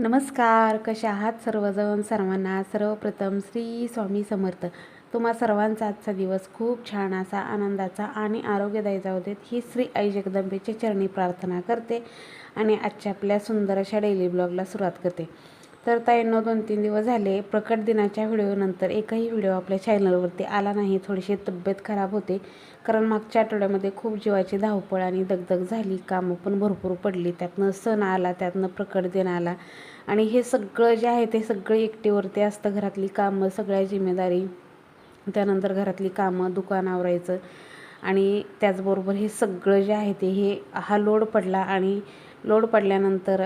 नमस्कार कशा आहात सर्वजण? सर्वांना सर्वप्रथम श्री स्वामी समर्थ. तुम्हा सर्वांचा आजचा दिवस खूप छान असा आनंदाचा आणि आरोग्यदायी जाऊ देत ही श्री आई जगदंबेची चरणी प्रार्थना करते आणि आजच्या आपल्या सुंदर अशा डेली ब्लॉगला सुरुवात करते. तर ताईंना दोन तीन दिवस झाले प्रकट दिनाच्या व्हिडिओनंतर एकही व्हिडिओ आपल्या चॅनलवरती आला नाही. थोडीशी तब्येत खराब होते कारण मागच्या आठवड्यामध्ये खूप जीवाची धावपळ आणि दगदग झाली कामं पण भरपूर पडली. त्यातनं सण आला त्यातनं प्रकट दिन आला. आणि हे सगळं जे आहे ते सगळं एकटीवरती असतं. घरातली कामं सगळ्या जिम्मेदारी त्यानंतर घरातली कामं दुकान आवरायचं. आणि त्याचबरोबर हे सगळं जे आहे ते हे हा लोड पडला आणि लोड पडल्यानंतर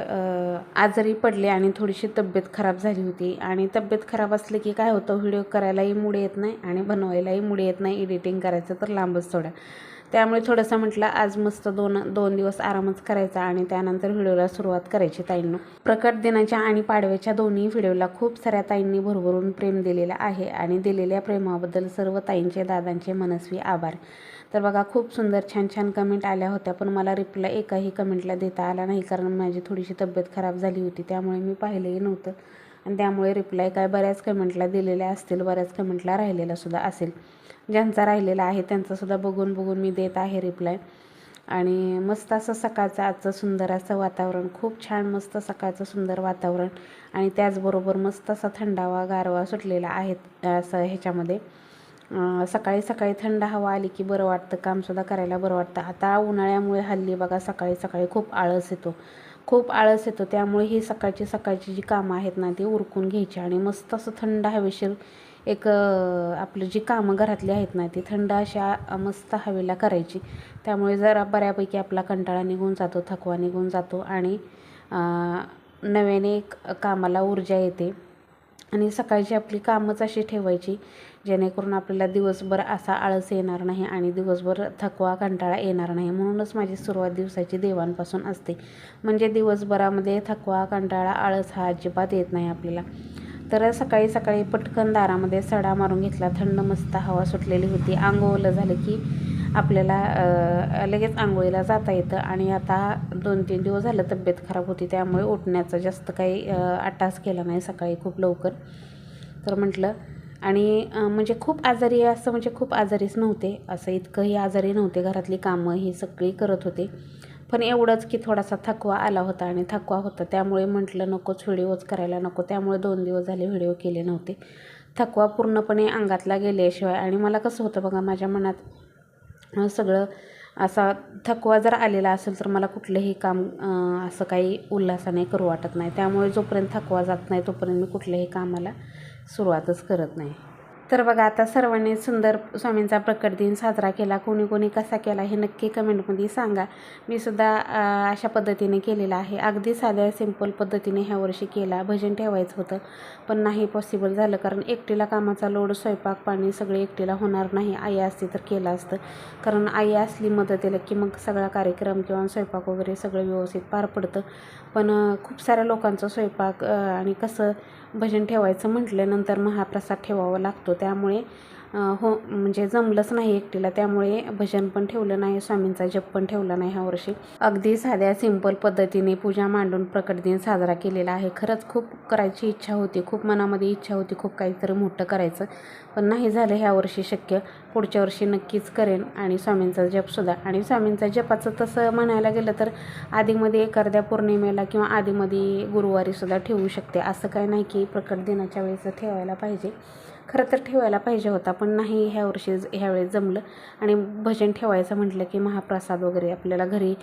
आजारी पडले आणि थोडीशी तब्येत खराब झाली होती. आणि तब्येत खराब असली की काय होतं व्हिडिओ करायलाही मुडे येत नाही आणि बनवायलाही मुळे येत नाही एडिटिंग करायचं तर लांबच थोडं. त्यामुळे थोडंसं म्हटलं आज मस्त दोन दोन दिवस आरामच करायचा आणि त्यानंतर व्हिडिओला सुरुवात करायची ताईंनो. प्रकट दिनाच्या आणि पाडव्याच्या दोन्ही व्हिडिओला खूप साऱ्या ताईंनी भरभरून प्रेम दिलेलं आहे आणि दिलेल्या प्रेमाबद्दल सर्व ताईंचे दादांचे मनस्वी आभार. तर बघा खूप सुंदर छान छान कमेंट आल्या होत्या. पण मला रिप्लाय एकाही कमेंटला देता आला नाही. कारण माझी थोडीशी तब्येत खराब झाली होती. त्यामुळे मी पाहिलंही नव्हतं. आणि त्यामुळे रिप्लाय काय बऱ्याच कमेंटला दिलेल्या असतील. बऱ्याच कमेंटला राहिलेला सुद्धा असेल. ज्यांचा राहिलेला आहे त्यांचासुद्धा बघून बघून मी देत आहे रिप्लाय आणि मस्त असं सकाळचं आजचं सुंदर असं वातावरण. खूप छान मस्त सकाळचं सुंदर वातावरण. आणि त्याचबरोबर मस्त असा थंडावा गारवा सुटलेला आहे असं ह्याच्यामध्ये. सकाळी सकाळी थंड हवा आली की बरं वाटतं कामसुद्धा करायला बरं वाटतं. आता उन्हाळ्यामुळे हल्ली बघा सकाळी सकाळी खूप आळस येतो. खूप आळस येतो त्यामुळे ही सकाळची सकाळची जी कामं आहेत ना ती उरकून घ्यायची आणि मस्त असं थंड हवेशीर एक आपलं जी कामं घरातली आहेत ना ती थंड अशा मस्त हवेला करायची. त्यामुळे जरा बऱ्यापैकी आपला कंटाळा निघून जातो थकवा निघून जातो आणि नव्याने एक कामाला ऊर्जा येते. आणि सकाळची आपली कामच अशी ठेवायची जेणेकरून आपल्याला दिवसभर असा आळस येणार नाही आणि दिवसभर थकवा कंटाळा येणार नाही. म्हणूनच माझी सुरुवात दिवसाची देवांपासून असते. म्हणजे दिवसभरामध्ये थकवा कंटाळा आळस हा अजिबात येत नाही आपल्याला. तर सकाळी सकाळी पटकन दारामध्ये सडा मारून घेतला. थंड मस्त हवा सुटलेली होती. आंघोळलं झालं की आपल्याला लगेच आंघोळीला जाता येतं आणि आता दोन तीन दिवस झालं तब्येत खराब होती. त्यामुळे उठण्याचा जास्त काही अट्टास केला नाही सकाळी खूप लवकर. तर म्हटलं आणि म्हणजे खूप आजारी असं म्हणजे खूप आजारीच नव्हते. असं इतकंही आजारी नव्हते घरातली कामं ही सगळी करत होते. पण एवढंच की थोडासा थकवा आला होता आणि थकवा होता. त्यामुळे म्हटलं नकोच व्हिडिओज करायला नको. त्यामुळे दोन दिवस झाले व्हिडिओ केले नव्हते. थकवा पूर्णपणे अंगातला गेल्याशिवाय आणि मला कसं होतं बघा माझ्या मनात सगळं असा थकवा जर आलेला असेल तर मला कुठलंही काम असं काही उल्हासाने करू वाटत नाही. त्यामुळे जोपर्यंत थकवा जात नाही तोपर्यंत मी कुठल्याही कामाला सुरुवातच करत नाही. तर बघा आता सर्वांनी सुंदर स्वामींचा प्रकट दिन साजरा केला. कोणी कोणी कसा केला हे नक्की कमेंटमध्ये सांगा. मी सुद्धा अशा पद्धतीने केलेला आहे. अगदी साध्या सिंपल पद्धतीने ह्या वर्षी केला. भजन ठेवायचं होतं. पण नाही पॉसिबल झालं. कारण एकटीला कामाचा लोड स्वयंपाक पाणी सगळे एकटीला होणार नाही. आई असती तर केलं असतं. कारण आई असली मदतीला की मग सगळा कार्यक्रम किंवा स्वयंपाक वगैरे सगळं व्यवस्थित पार पडतं. पण खूप साऱ्या लोकांचं स्वयंपाक आणि कसं भजन ठेवायचं म्हटल्यानंतर महाप्रसाद ठेवावा लागतो. त्यामुळे हो म्हणजे जमलंच नाही एकटीला. त्यामुळे भजन पण ठेवलं नाही स्वामींचा जप पण ठेवला नाही ह्या वर्षी. अगदी साध्या सिंपल पद्धतीने पूजा मांडून प्रकट दिन साजरा केलेला आहे. खरंच खूप करायची इच्छा होती. खूप मनामध्ये इच्छा होती खूप काहीतरी मोठं करायचं. पण नाही झालं ह्या वर्षी शक्य. पुढच्या वर्षी नक्कीच करेन. आणि स्वामींचा जपसुद्धा आणि स्वामींचा जपाचं तसं म्हणायला गेलं तर आधीमध्ये एखाद्या पौर्णिमेला किंवा आधीमध्ये गुरुवारीसुद्धा ठेवू शकते. असं काय नाही की प्रकट दिनाच्या वेळेस ठेवायला पाहिजे. खरं तर ठेवायला पाहिजे होता पण नाही ह्या वर्षी ह्यावेळेस जमलं. आणि भजन ठेवायचं म्हटलं की महाप्रसाद वगैरे आपल्याला घरी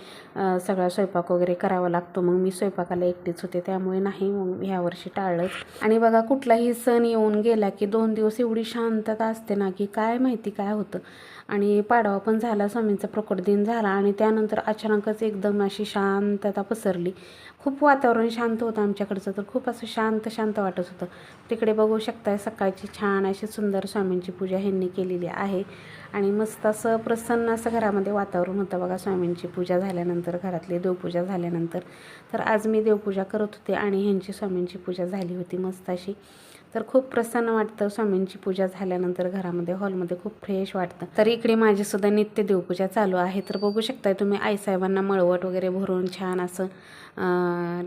सगळा स्वयंपाक वगैरे करावा लागतो. मग मी स्वयंपाकाला एकटीच होते त्यामुळे नाही मग ह्या वर्षी टाळलंच. आणि बघा कुठलाही सण येऊन गेला की दोन दिवस एवढी शांतता असते ना की काय माहिती काय होतं. आणि पाडवा पण झाला स्वामींचा प्रकट दिन झाला आणि त्यानंतर अचानकच एकदम अशी शांतता पसरली. खूप वातावरण शांत होतं आमच्याकडचं तर खूप असं शांत शांत वाटत होतं. तिकडे बघू शकताय सकाळची छान अशी सुंदर स्वामींची पूजा ह्यांनी केलेली आहे. आणि मस्त असं प्रसन्न असं घरामध्ये वातावरण होतं. बघा स्वामींची पूजा झाल्यानंतर घरातली देवपूजा झाल्यानंतर. तर आज मी देवपूजा करत होते आणि ह्यांची स्वामींची पूजा झाली होती मस्त अशी. तर खूप प्रसन्न वाटतं स्वामींची पूजा झाल्यानंतर घरामध्ये हॉलमध्ये खूप फ्रेश वाटतं. तर इकडे माझीसुद्धा नित्य देवपूजा चालू आहे. तर बघू शकताय तुम्ही आईसाहेबांना मळवट वगैरे भरून छान असं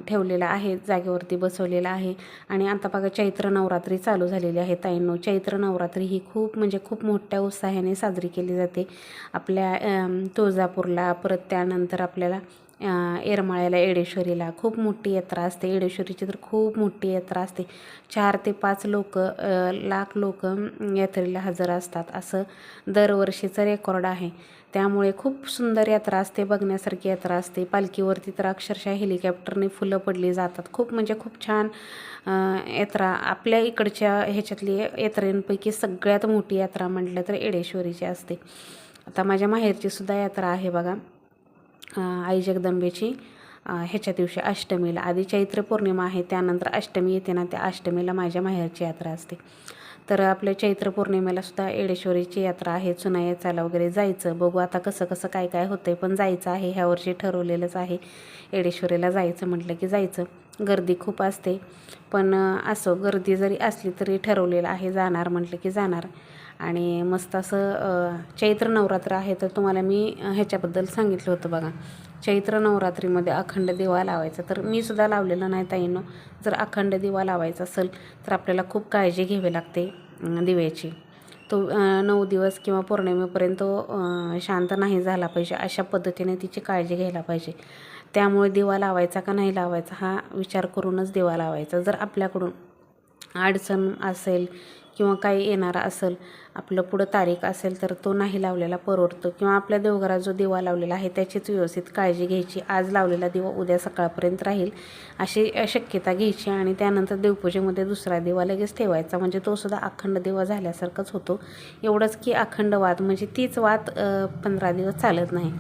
ठेवलेलं आहे जागेवरती बसवलेलं आहे. आणि आता बघा चैत्र नवरात्री चालू झालेली आहे ताईंनो. चैत्र नवरात्री ही खूप म्हणजे खूप मोठ्या उत्साहाने साजरी साजरी केली जाते. आपल्या तुळजापूरला परत त्यानंतर आपल्याला येरमाळ्याला येडेश्वरीला खूप मोठी यात्रा असते. येडेश्वरीची तर खूप मोठी यात्रा असते. चार ते पाच लोक लाख लोक यात्रेला हजर असतात. असं दरवर्षीचं रेकॉर्ड आहे. त्यामुळे खूप सुंदर यात्रा असते बघण्यासारखी यात्रा असते. पालखीवरती तर अक्षरशः हेलिकॉप्टरने फुलं पडली जातात. खूप म्हणजे खूप छान यात्रा. आपल्या इकडच्या ह्याच्यातली यात्रेंपैकी सगळ्यात मोठी यात्रा म्हटलं तर येडेश्वरीची असते. आता माझ्या माहेरची सुद्धा यात्रा आहे बघा. आई जगदंबेची. ह्याच्या दिवशी अष्टमीला. आधी चैत्र पौर्णिमा आहे त्यानंतर अष्टमी येते ना त्या अष्टमीला माझ्या माहेरची यात्रा असते. तर आपल्या चैत्र पौर्णिमेला सुद्धा येडेश्वरीची यात्रा आहे चुना याचाला वगैरे जायचं. बघू आता कसं कसं काय काय होतंय पण जायचं आहे. ह्या वर्षी ठरवलेलंच आहे येडेश्वरीला जायचं म्हटलं की जायचं. गर्दी खूप असते. पण असं असो गर्दी जरी असली तरी ठरवलेलं आहे जाणार म्हटलं की जाणार. आणि मस्त असं चैत्र नवरात्र आहे तर तुम्हाला मी ह्याच्याबद्दल सांगितलं होतं बघा. चैत्र नवरात्रीमध्ये अखंड दिवा लावायचा. तर मी सुद्धा लावलेला नाही ताईनं. जर अखंड दिवा लावायचा असेल तर आपल्याला खूप काळजी घ्यावी लागते दिव्याची. तो नऊ दिवस किंवा पौर्णिमेपर्यंत शांत नाही झाला पाहिजे अशा पद्धतीने तिची काळजी घ्यायला पाहिजे. त्यामुळे दिवा लावायचा का नाही लावायचा हा विचार करूनच दिवा लावायचा. जर आपल्याकडून अडचण असेल किंवा काही येणारा असेल आपलं पुढं तारीख असेल तर तो नाही लावलेला परवडतो. किंवा आपल्या देवघरात जो दिवा लावलेला आहे त्याचीच व्यवस्थित काळजी घ्यायची. आज लावलेला दिवा उद्या सकाळपर्यंत राहील. अशी शक्यता घ्यायची आणि त्यानंतर देवपूजेमध्ये दुसरा दिवा लगेच ठेवायचा. म्हणजे तो सुद्धा अखंड दिवा झाल्यासारखाच होतो. एवढंच की अखंड वाद म्हणजे तीच वाद पंधरा दिवस चालत नाही.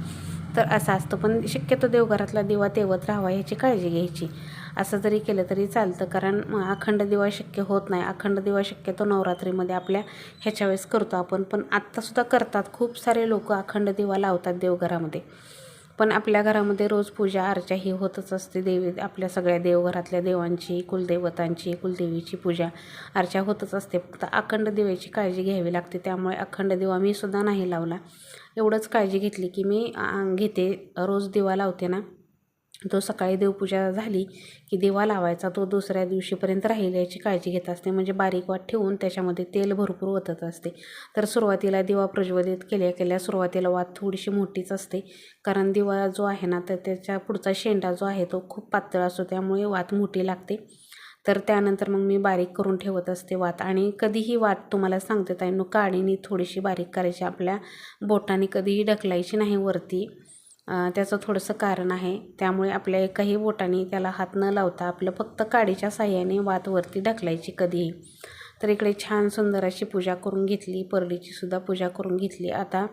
तर असं असतं. पण शक्यतो देवघरातला दिवा तेवत राहावा ह्याची काळजी घ्यायची. असं जरी केलं तरी चालतं. कारण अखंड दिवा शक्य होत नाही. अखंड दिवा शक्यतो नवरात्रीमध्ये आपल्या ह्याच्या वेळेस करतो आपण. पण आत्तासुद्धा करतात. खूप सारे लोक अखंड दिवा लावतात देवघरामध्ये. पण आपल्या घरामध्ये रोज पूजा अर्चा ही होतच असते. देवी आपल्या सगळ्या देवघरातल्या देवांची कुलदेवतांची कुलदेवीची पूजा अर्चा होतच असते. फक्त अखंड दिव्याची काळजी घ्यावी लागते. त्यामुळे अखंड दिवा मी सुद्धा नाही लावला. एवढंच काळजी घेतली की मी घेते. रोज दिवा लावते ना तो सकाळी देवपूजा झाली की दिवा लावायचा तो दुसऱ्या दिवशीपर्यंत राहील याची काळजी घेत असते. म्हणजे बारीक वाट ठेवून त्याच्यामध्ये तेल भरपूर ओतत असते. तर सुरुवातीला दिवा प्रज्वलित केल्या केल्या सुरुवातीला वात थोडीशी मोठीच असते. कारण दिवा जो आहे ना तर त्याच्या पुढचा शेंडा जो आहे तो खूप पातळ असतो त्यामुळे वात मोठी लागते. तर त्यानंतर मग मी बारीक करून ठेवत असते वात. आणि कधीही वात तुम्हाला सांगते ताईंनो काडीने थोडीशी बारीक करायची. आपल्या बोटाने कधीही ढकलायची नाही वरती. त्याचं थोडंसं कारण आहे. त्यामुळे आपल्या एकाही बोटाने त्याला हात न लावता आपलं फक्त काडीच्या साह्याने वात वरती ढकलायची कधीही. तर इकडे छान सुंदर अशी पूजा करून घेतली. परडीची सुद्धा पूजा करून घेतली. आता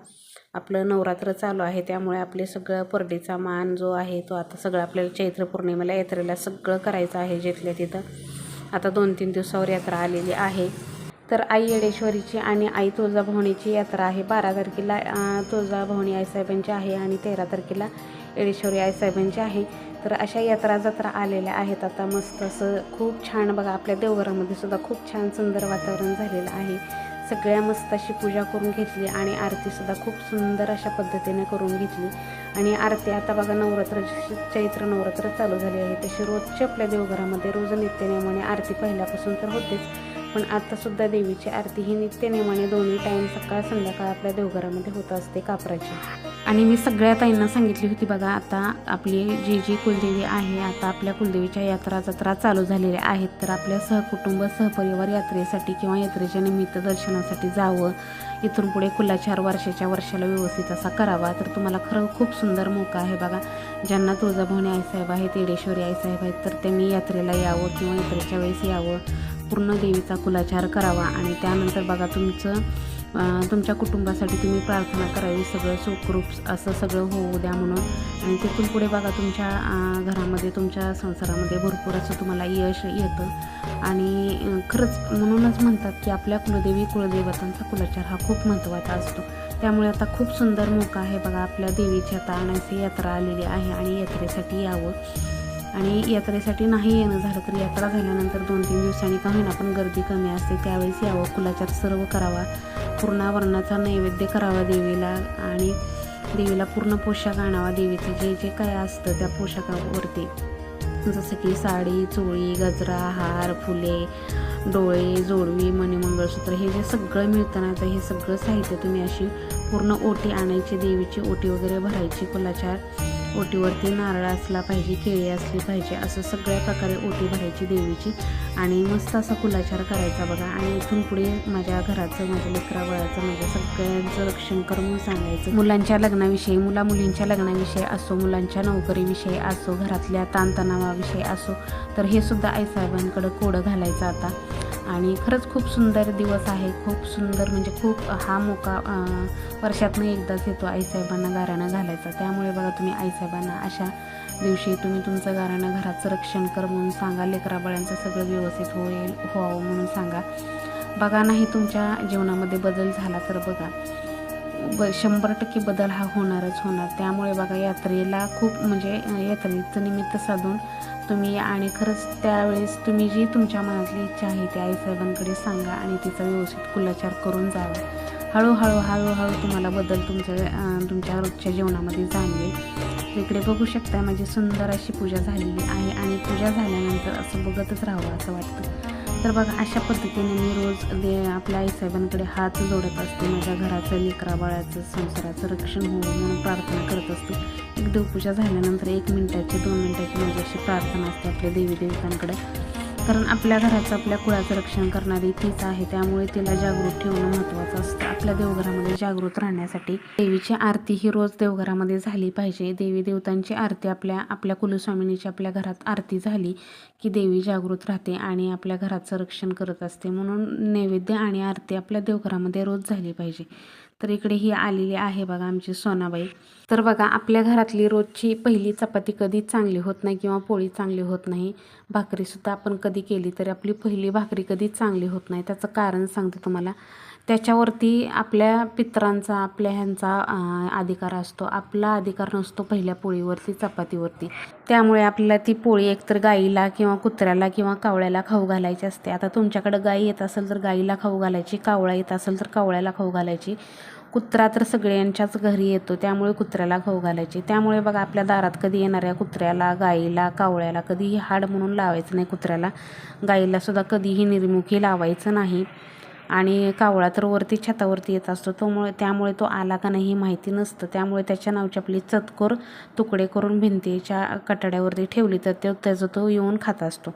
आपलं नवरात्र चालू आहे त्यामुळे आपले सगळं परडीचा मान जो आहे तो आता सगळं आपल्याला चैत्र पौर्णिमेला यात्रेला सगळं करायचं आहे जिथल्या तिथं. आता दोन तीन दिवसावर यात्रा आलेली आहे. तर आई येडेश्वरीची आणि आई तुळजाभवानीची यात्रा आहे. बारा तारखेला अं, तुळजाभवानी आईसाहेबांची आहे आणि तेरा तारखेला येडेश्वरी आईसाहेबांची आहे. तर अशा यात्रा जत्रा आलेल्या आहेत. आता मस्त असं खूप छान बघा आपल्या देवघरामध्ये सुद्धा खूप छान सुंदर वातावरण झालेलं आहे. सगळ्या मस्त अशी पूजा करून घेतली आणि आरतीसुद्धा खूप सुंदर अशा पद्धतीने करून घेतली. आणि आरती आता बघा नवरात्र चैत्र नवरात्र चालू झाली आहे. तशी रोजची आपल्या देवघरामध्ये रोज नित्यनियमाने आरती पहिल्यापासून तर होतेच. पण आत्तासुद्धा देवीची आरती ही नित्यनेमाने दोन्ही टाईम सकाळ संध्याकाळ आपल्या देवघरामध्ये होत असते कापराची. आणि मी सगळ्या ताईंना सांगितली होती बघा आता आपली जी जी कुलदेवी आहे आता आपल्या कुलदेवीच्या यात्रा जत्रा चालू झालेल्या आहेत तर आपल्या सहकुटुंब सहपरिवार यात्रेसाठी किंवा यात्रेच्या निमित्त दर्शनासाठी जावं. इथून पुढे कुलाचार वर्षाच्या वर्षाला व्यवस्थित असा करावा. तर तुम्हाला खरं खूप सुंदर मोका आहे बघा. ज्यांना तुळजाभवानी आईसाहेब आहेत येडेश्वरी आईसाहेब आहेत तर त्यांनी यात्रेला यावं किंवा यात्रेच्या वेळेस यावं. पूर्ण देवीचा कुलाचार करावा आणि त्यानंतर बघा तुमचं तुमच्या कुटुंबासाठी तुम्ही प्रार्थना करावी सगळं सुखरूप असं सगळं होऊ द्या म्हणून. आणि तिथून पुढे बघा तुमच्या घरामध्ये तुमच्या संसारामध्ये भरपूर असं तुम्हाला यश येतं. आणि खरंच म्हणूनच म्हणतात की आपल्या कुलदेवी कुलदेवतांचा कुलाचार हा खूप महत्त्वाचा असतो. त्यामुळे आता खूप सुंदर मोका आहे बघा आपल्या देवीची आता अनायसी यात्रा आलेली आहे आणि यात्रेसाठी यावं. आणि यात्रेसाठी नाही येणं झालं तर यात्रा झाल्यानंतर दोन तीन दिवसांनी का होईना पण गर्दी कमी असते. त्यावेळेस यावं कुलाचार सर्व करावा. पूर्णावरणाचा नैवेद्य करावा देवीला आणि देवीला पूर्ण पोशाख आणावा. देवीचं जे जे काय असतं त्या पोशाखावरती. जसं की साडी चोळी गजरा हार फुले डोळे जोडवी मणिमंगळसूत्र हे जे सगळं मिळतं ना तर हे सगळं साहित्य तुम्ही अशी पूर्ण ओटी आणायची देवीची ओटी वगैरे भरायची कुलाचार ओटीवरती नारळ असला पाहिजे केळी असली पाहिजे असं सगळ्या प्रकारे ओटी भरायची देवीची. आणि मस्त असा कुलाचार करायचा बघा. आणि इथून पुढे माझ्या घराचं माझ्या लेकरा वळाचं माझ्या सगळ्यांचं रक्षण करून सांगायचं. मुलांच्या लग्नाविषयी मुला मुलींच्या लग्नाविषयी असो मुलांच्या नोकरीविषयी असो घरातल्या ताणतणावाविषयी असो तर हे सुद्धा आईसाहेबांकडं कोडं घालायचं आता. आणि खरंच खूप सुंदर दिवस आहे. खूप सुंदर म्हणजे खूप हा मोका वर्षातनं एकदाच येतो आईसाहेबांना गाराणं घालायचा. त्यामुळे बघा तुम्ही आईसाहेबांना अशा दिवशी तुम्ही तुमचं गाराणं घराचं रक्षण कर म्हणून सांगा. लेकराबाळ्यांचं सगळं व्यवस्थित होईल व्हावं म्हणून सांगा. बघा नाही तुमच्या जीवनामध्ये बदल झाला तर बघा. ब शंभर टक्के बदल हा होणारच होणार. त्यामुळे बघा यात्रेला खूप म्हणजे यात्रेचं निमित्त साधून तुम्ही आणि खरंच त्यावेळेस तुम्ही जी तुमच्या मनातली इच्छा आहे ती आईसाहेबांकडे सांगा आणि तिचा व्यवस्थित कुलाचार करून जावा. हळूहळू हळूहळू तुम्हाला बदल तुमच्या तुमच्या रोजच्या जीवनामध्ये जाणवेल. इकडे बघू शकता माझी सुंदर अशी पूजा झालेली आहे आणि पूजा झाल्यानंतर असं बघतच राहावं असं वाटतं. तर बघा अशा पद्धतीने मी रोज दे आपल्या आईसाहेबांकडे हात जोडत असते. माझ्या घराचं लेकराबाळाचं संसाराचं रक्षण होऊ म्हणून प्रार्थना करत असते. देवपूजा झाल्यानंतर एक मिनटाची दोन मिनटाची माझी अशी प्रार्थना असते आपल्या देवी देवतांकडे. कारण आपल्या घराचं आपल्या कुळाचं रक्षण करणारी तीच आहे. त्यामुळे तिला जागृत ठेवणं महत्त्वाचं असतं. आपल्या देवघरामध्ये जागृत राहण्यासाठी देवीची आरती ही रोज देवघरामध्ये झाली पाहिजे. देवी देवतांची आरती आपल्या आपल्या कुलस्वामिनीची आपल्या घरात आरती झाली की देवी जागृत राहते आणि आपल्या घराचं रक्षण करत असते. म्हणून नैवेद्य आणि आरती आपल्या देवघरामध्ये रोज झाली पाहिजे. तर इकडे ही आलेली आहे बघा आमची सोनाबाई. तर बघा आपल्या घरातली रोजची पहिली चपाती कधीच चांगली होत नाही किंवा पोळी चांगली होत नाही भाकरीसुद्धा आपण कधी केली तरी आपली पहिली भाकरी कधीच चांगली होत नाही त्याचं कारण सांगते तुम्हाला. त्याच्यावरती आपल्या पित्रांचा आपल्या ह्यांचा अधिकार असतो. आपला अधिकार नसतो पहिल्या पोळीवरती चपातीवरती. त्यामुळे आपल्याला ती पोळी एकतर गाईला किंवा कुत्र्याला किंवा कावळ्याला खाऊ घालायची असते. आता तुमच्याकडं गाई येत असेल तर गाईला खाऊ घालायची कावळा येत असेल तर कावळ्याला खाऊ घालायची. कुत्रा तर सगळ्यांच्याच घरी येतो त्यामुळे कुत्र्याला खाऊ घालायची. त्यामुळे बघा आपल्या दारात कधी येणाऱ्या कुत्र्याला गाईला कावळ्याला कधीही हाड म्हणून लावायचं नाही कुत्र्याला. गाईला सुद्धा कधीही निर्मुखी लावायचं नाही. आणि कावळा तर वरती छतावरती येत असतो. त्यामुळे त्यामुळे तो आला का नाही हे माहिती नसतं. त्यामुळे त्याच्या नावची आपली चतकोर तुकडे करून भिंतीच्या कटाड्यावरती ठेवली तर तो त्याचं तो येऊन खात असतो.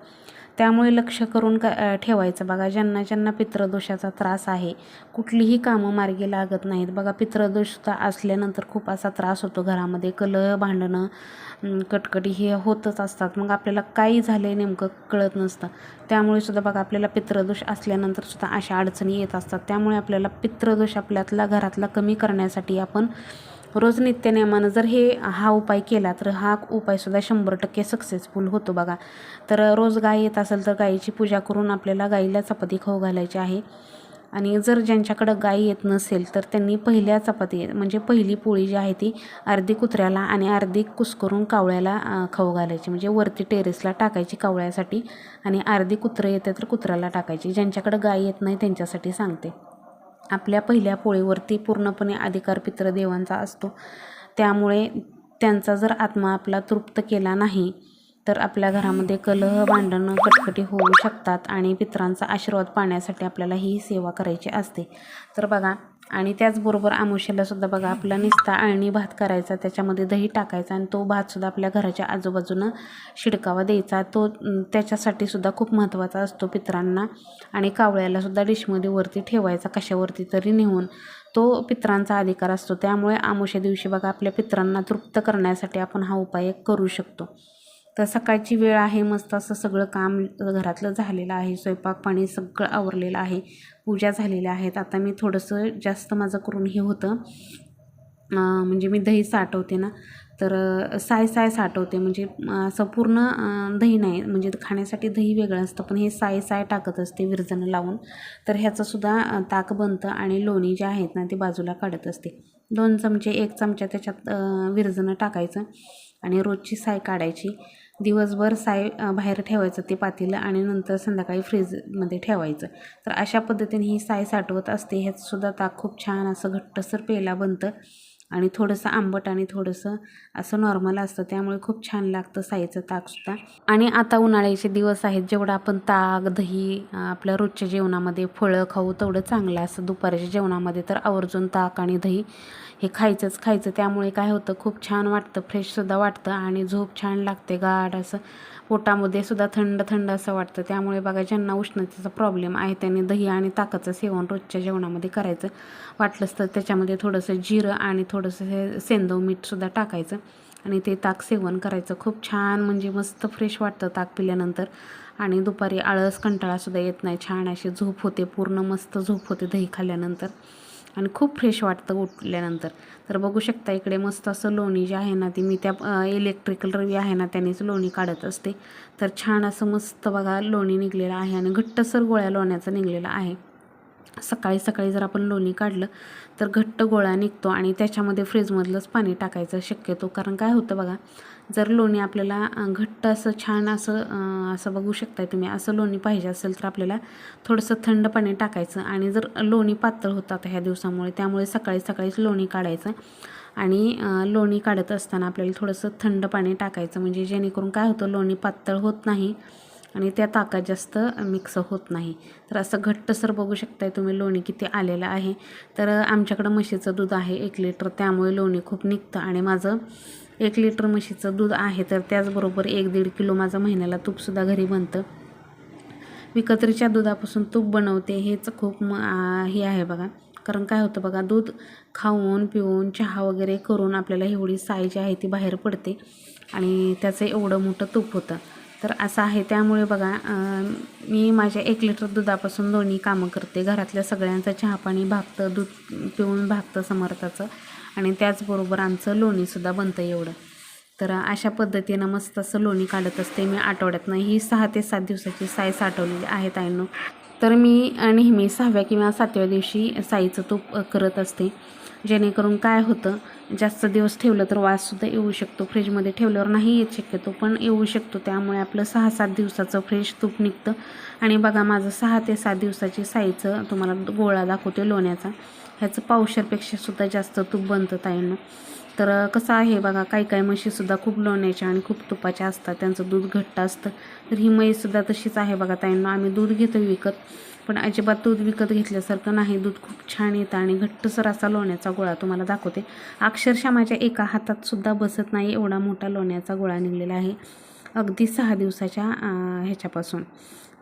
त्यामुळे लक्ष करून का ठेवायचं. बघा ज्यांना ज्यांना पितृदोषाचा त्रास आहे कुठलीही कामं मार्गी लागत नाहीत. बघा पितृदोष तर असल्यानंतर खूप असा त्रास होतो घरामध्ये. कलह भांडणं कटकटी हे होतच असतात. मग आपल्याला काही झालं आहे नेमकं कळत नसतं. त्यामुळे सुद्धा बघा आपल्याला पितृदोष असल्यानंतर सुद्धा अशा अडचणी येत असतात. त्यामुळे आपल्याला पितृदोष आपल्यातला घरातला कमी करण्यासाठी आपण रोज नित्यनेमानं जर हे हा उपाय केला तर हा उपायसुद्धा शंभर टक्के सक्सेसफुल होतो बघा. तर रोज गाय येत असेल तर गायीची पूजा करून आपल्याला गाईला चपाती खाऊ घालायची आहे. आणि जर ज्यांच्याकडं गाय येत नसेल तर त्यांनी पहिल्या चपाती म्हणजे पहिली पोळी जी आहे ती अर्धी कुत्र्याला आणि अर्धी कुस्करून कावळ्याला खाऊ घालायची. म्हणजे वरती टेरेसला टाकायची कावळ्यासाठी आणि अर्धी कुत्रं येते तर कुत्र्याला टाकायची. ज्यांच्याकडं गाय येत नाही त्यांच्यासाठी सांगते. आपल्या पहिल्या पोळीवरती पूर्णपणे अधिकार पितृदेवांचा असतो. त्यामुळे त्यांचा जर आत्मा आपला तृप्त केला नाही तर आपल्या घरामध्ये कलह भांडणं कटकटी होऊ शकतात आणि पित्रांचा आशीर्वाद पाहण्यासाठी आपल्याला ही सेवा करायची असते. तर बघा आणि त्याचबरोबर आमुष्याला सुद्धा बघा आपला निस्ता अळणी भात करायचा त्याच्यामध्ये दही टाकायचा आणि तो भातसुद्धा आपल्या घराच्या आजूबाजूनं शिडकावा द्यायचा. तो त्याच्यासाठी सुद्धा खूप महत्त्वाचा असतो पित्रांना. आणि कावळ्याला सुद्धा डिशमध्ये वरती ठेवायचा कशावरती तरी नेऊन. तो पितरांचा अधिकार असतो. त्यामुळे आमुष्या दिवशी बघा आपल्या पित्रांना तृप्त करण्यासाठी आपण हा उपाय करू शकतो. तर सकाळची वेळ आहे मस्त असं सगळं काम घरातलं झालेलं आहे स्वयंपाक पाणी सगळं आवरलेलं आहे पूजा झालेल्या आहेत. आता मी थोडंसं जास्त माझं करून हे होतं. म्हणजे मी दही साठवते ना तर साय साय साठवते. म्हणजे असं पूर्ण दही नाही म्हणजे खाण्यासाठी दही वेगळं असतं पण हे साय साय टाकत असते विरजणं लावून. तर ह्याचंसुद्धा ताक बनतं आणि लोणी जे आहेत ना ते बाजूला काढत असते. दोन चमचे एक चमचा त्याच्यात विरजनं विरजणं टाकायचं आणि रोजची साय काढायची. दिवसभर साय बाहेर ठेवायचं ते पातेलं आणि नंतर संध्याकाळी फ्रीजमध्ये ठेवायचं. तर अशा पद्धतीने ही साय साठवत असते. ह्याचंसुद्धा ताक खूप छान असं घट्टसर पेला बनतं. आणि थोडंसं आंबट आणि थोडंसं असं नॉर्मल असतं. त्यामुळे खूप छान लागतं साईचं ताकसुद्धा आणि आता उन्हाळ्याचे दिवस आहेत. जेवढं आपण ताक दही आपल्या रोजच्या जेवणामध्ये फळं खाऊ तेवढं चांगलं असतं. दुपारच्या जेवणामध्ये तर आवर्जून ताक आणि दही हे खायचंच खायचं. त्यामुळे काय होतं खूप छान वाटतं फ्रेशसुद्धा वाटतं आणि झोप छान लागते. गाढ असं पोटामध्ये सुद्धा थंड थंड असं वाटतं. त्यामुळे बघा ज्यांना उष्णतेचा प्रॉब्लेम आहे त्यांनी दही आणि ताकाचं सेवन रोजच्या जेवणामध्ये करायचं. वाटलंच तर त्याच्यामध्ये थोडंसं जिरं आणि थोडंसं हे सेंदव मीठसुद्धा टाकायचं. आणि ते ताक सेवन करायचं. खूप छान म्हणजे मस्त फ्रेश वाटतं ताक पिल्यानंतर. आणि दुपारी आळस कंटाळासुद्धा येत नाही. छान अशी झोप होते. पूर्ण मस्त झोप होते दही खाल्ल्यानंतर. आणि खूप फ्रेश वाटतं उठल्यानंतर. तर बघू शकता इकडे मस्त असं लोणी जे आहे ना ती मी त्या इलेक्ट्रिकल रवी आहे ना त्यानेच लोणी काढत असते. तर छान असं मस्त बघा लोणी निघलेलं आहे आणि घट्टसर गोळ्या लोण्याचं निघलेलं आहे. सकाळी सकाळी जर आपण लोणी काढलं तर घट्ट गोळा निघतो आणि त्याच्यामध्ये फ्रीजमधलंच पाणी टाकायचं शक्यतो. कारण काय होतं बघा जर लोणी आपल्याला घट्ट असं छान असं असं बघू शकताय तुम्ही असं लोणी पाहिजे असेल तर आपल्याला थोडंसं थंड पाणी टाकायचं आणि जर लोणी पातळ होतात ह्या दिवसामुळे त्यामुळे सकाळी सकाळीच लोणी काढायचं आणि लोणी काढत असताना आपल्याला थोडंसं थंड पाणी टाकायचं. म्हणजे जेणेकरून काय होतं लोणी पातळ होत नाही आणि त्या ताकात जास्त मिक्स होत नाही. तर असं घट्टसर बघू शकताय तुम्ही लोणी किती आलेलं आहे. तर आमच्याकडं म्हशीचं दूध आहे एक लिटर त्यामुळे लोणी खूप निघतं आणि माझं एक लिटर म्हशीचं दूध आहे तर त्याचबरोबर एक दीड किलो माझं महिन्याला तूपसुद्धा घरी बनतं. विकत्रीच्या दुधापासून तूप बनवते हेच खूप म हे आहे बघा. कारण काय होतं बघा दूध खाऊन पिऊन चहा वगैरे करून आपल्याला एवढी साय जी आहे ती बाहेर पडते आणि त्याचं एवढं मोठं तूप होतं. तर असं आहे. त्यामुळे बघा मी माझ्या एक लिटर दुधापासून दोन्ही कामं करते. घरातल्या सगळ्यांचं चहापाणी भागतं दूध पिऊन भागतं समर्थाचं. आणि त्याचबरोबर आमचं लोणीसुद्धा बनतं एवढं. तर अशा पद्धतीनं मस्त असं लोणी काढत असते मी आठवड्यातनं. ही सहा ते सात दिवसाची साय साठवलेली आहे ताईंनो. तर मी नेहमी सहाव्या किंवा सातव्या दिवशी साईचं तूप करत असते. जेणेकरून काय होतं जास्त दिवस ठेवलं तर वाससुद्धा येऊ शकतो. फ्रीजमध्ये ठेवल्यावर नाही येत शक्यतो पण येऊ शकतो. त्यामुळे आपलं सहा सात दिवसाचं फ्रेश तूप निघतं. आणि बघा माझं सहा ते सात दिवसाची साईचं तुम्हाला गोळा दाखवते लोण्याचा. ह्याचं पावशरपेक्षासुद्धा जास्त तूप बनतं ताईंना. तर कसं आहे बघा काही काही म्हशीसुद्धा खूप लोण्याच्या आणि खूप तुपाच्या असतात. त्यांचं दूध घट्ट असतं. तर ही म्हैसुद्धा तशीच आहे बघा ताईंना. आम्ही दूध घेतो विकत. पण अजिबात दूध विकत घेतल्यासारखं नाही. दूध खूप छान येतं आणि घट्टसर असा लोण्याचा गोळा तुम्हाला दाखवते. अक्षरशः माझ्या एका हातातसुद्धा बसत नाही एवढा मोठा लोण्याचा गोळा निघलेला आहे. अगदी सहा दिवसाच्या ह्याच्यापासून.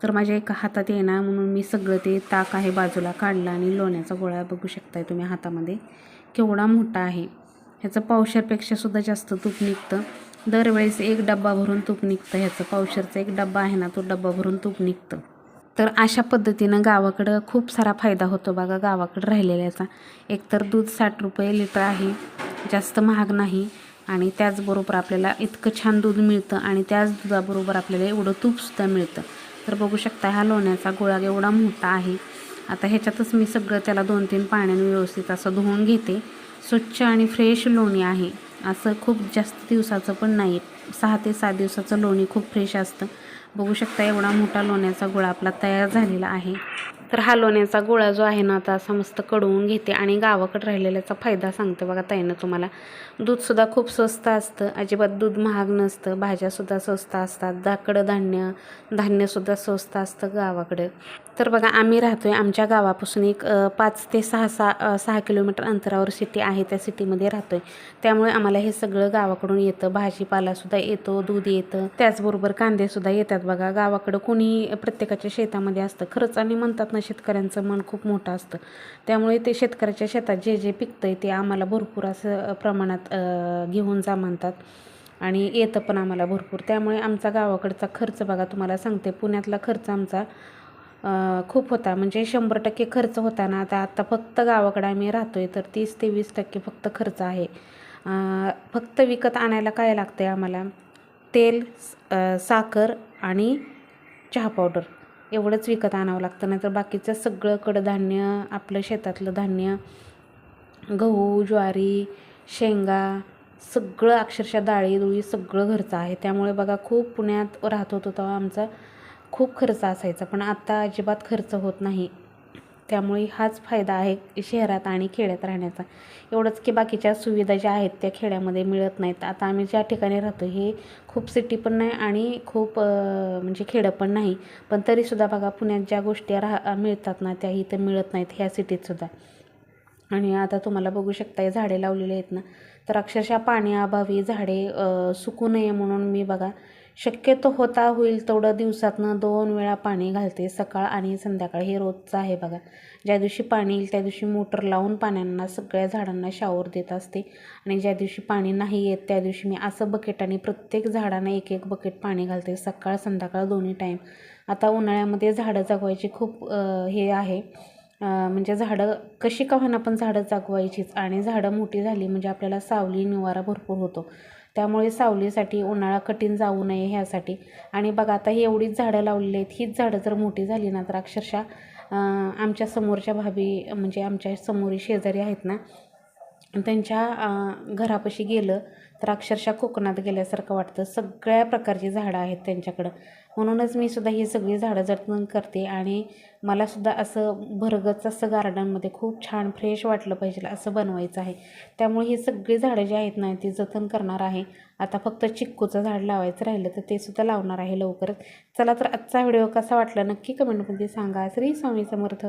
तर माझ्या एका हातात येणार म्हणून मी सगळं ते ताक आहे बाजूला काढलं आणि लोण्याचा गोळा बघू शकताय तुम्ही हातामध्ये. केवढा मोठा आहे. ह्याचं पावशरपेक्षासुद्धा जास्त तूप निघतं. दरवेळेस एक डब्बा भरून तूप निघतं. ह्याचं पावशरचा एक डब्बा आहे ना तो डब्बा भरून तूप निघतं. तर अशा पद्धतीनं गावाकडं खूप सारा फायदा होतो बघा गावाकडं राहिलेल्याचा. एकतर दूध साठ रुपये लिटर आहे जास्त महाग नाही आणि त्याचबरोबर आपल्याला इतकं छान दूध मिळतं आणि त्याच दुधाबरोबर आपल्याला एवढं तूपसुद्धा मिळतं. तर बघू शकता हा लोण्याचा गोळा एवढा मोठा आहे. आता ह्याच्यातच मी सगळं त्याला दोन तीन पाण्याने व्यवस्थित असं धुवून घेते. स्वच्छ आणि फ्रेश लोणी आहे. असं खूप जास्त दिवसाचं पण नाही सहा ते सात दिवसाचं लोणी खूप फ्रेश असतं. बघू शकता एवढा मोठा लोण्याचा गोळा आपला तयार झालेला आहे. तर हा लोण्याचा गोळा जो आहे ना आता असा मस्त कडवून घेते आणि गावाकडे राहिलेल्याचा फायदा सांगते बघा ताईनं तुम्हाला. दूधसुद्धा खूप स्वस्त असतं अजिबात दूध महाग नसतं भाज्यासुद्धा स्वस्त असतात दाकडं धान्य धान्यसुद्धा स्वस्त असतं गावाकडे. तर बघा आम्ही राहतो आहे आमच्या गावापासून एक पाच ते सहा सहा सहा किलोमीटर अंतरावर सिटी आहे त्या सिटीमध्ये राहतो आहे त्यामुळे आम्हाला हे सगळं गावाकडून येतं भाजीपालासुद्धा येतो दूध येतं. त्याचबरोबर कांदेसुद्धा येतात बघा गावाकडं कोणी प्रत्येकाच्या शेतामध्ये असतं. खरंच आणि म्हणतात ना शेतकऱ्यांचं मन खूप मोठं असतं. त्यामुळे ते शेतकऱ्याच्या शेतात जे जे पिकतं आहे ते आम्हाला भरपूर असं प्रमाणात घेऊन जा म्हणतात. आणि येतं पण आम्हाला भरपूर. त्यामुळे आमचा गावाकडचा खर्च बघा तुम्हाला सांगते. पुण्यातला खर्च आमचा खूप होता. म्हणजे शंभर टक्के खर्च होता ना आता आत्ता फक्त गावाकडे आम्ही राहतो आहे तर तीस ते वीस टक्के फक्त खर्च आहे. फक्त विकत आणायला काय लागतं आहे आम्हाला? तेल साखर आणि चहा पावडर. एवढंच विकत आणावं लागतं नाहीतर बाकीचं सगळं कडधान्य आपलं शेतातलं धान्य गहू ज्वारी शेंगा सगळं अक्षरशः डाळी दुळी सगळं घरचं आहे. त्यामुळे बघा खूप पुण्यात राहत होतो तेव्हा आमचा खूप खर्च असायचा. पण आत्ता अजिबात खर्च होत नाही. त्यामुळे हाच फायदा आहे शहरात आणि खेड्यात राहण्याचा. एवढंच की बाकीच्या सुविधा ज्या आहेत त्या खेड्यामध्ये मिळत नाहीत. आता आम्ही ज्या ठिकाणी राहतो हे खूप सिटी पण नाही आणि खूप म्हणजे खेडं पण नाही. पण तरीसुद्धा बघा पुण्यात ज्या गोष्टी राहा मिळतात ना त्या इथं मिळत नाहीत ह्या सिटीतसुद्धा आणि आता तुम्हाला बघू शकता झाडे लावलेली आहेत ना. तर अक्षरशः पाण्याअभावी झाडे सुकू नये म्हणून मी बघा शक्यतो होता होईल तेवढं दिवसातनं दोन वेळा पाणी घालते सकाळ आणि संध्याकाळ. हे रोजचं आहे बघा. ज्या दिवशी पाणी येईल त्या दिवशी मोटर लावून पाण्यांना सगळ्या झाडांना शावर देत असते. आणि ज्या दिवशी पाणी नाही येत त्या दिवशी मी असं बकेटाने प्रत्येक झाडांना एक एक बकेट पाणी घालते सकाळ संध्याकाळ दोन्ही टाईम आता उन्हाळ्यामध्ये झाडं जगवायची खूप हे आहे. म्हणजे झाडं कशी का होईना पण झाडं जगवायचीच. आणि झाडं मोठी झाली म्हणजे आपल्याला सावली निवारा भरपूर होतो. त्यामुळे सावलीसाठी उन्हाळा कठीण जाऊ नये ह्यासाठी. आणि बघा आता ही एवढीच झाडं लावलेली आहेत. हीच झाडं जर मोठी झाली ना तर अक्षरशः आमच्या समोरच्या भाभी म्हणजे आमच्या समोरी शेजारी आहेत ना त्यांच्या घरापाशी गेलं तर अक्षरशः कोकणात गेल्यासारखं वाटतं. सगळ्या प्रकारची झाडं आहेत त्यांच्याकडं. म्हणूनच मी सुद्धा ही सगळी झाडं जतन करते आणि मला सुद्धा असं भरगच असं गार्डनमध्ये खूप छान फ्रेश वाटलं पाहिजे असं बनवायचं आहे. त्यामुळे ही सगळी झाडं जी आहेत ना ती जतन करणार आहे. आता फक्त चिक्कूचं झाड लावायचं राहिलं तर ते सुद्धा लावणार आहे लवकरच. चला तर आजचा व्हिडिओ कसा वाटला नक्की कमेंटमध्ये सांगा. श्री स्वामी समर्थ.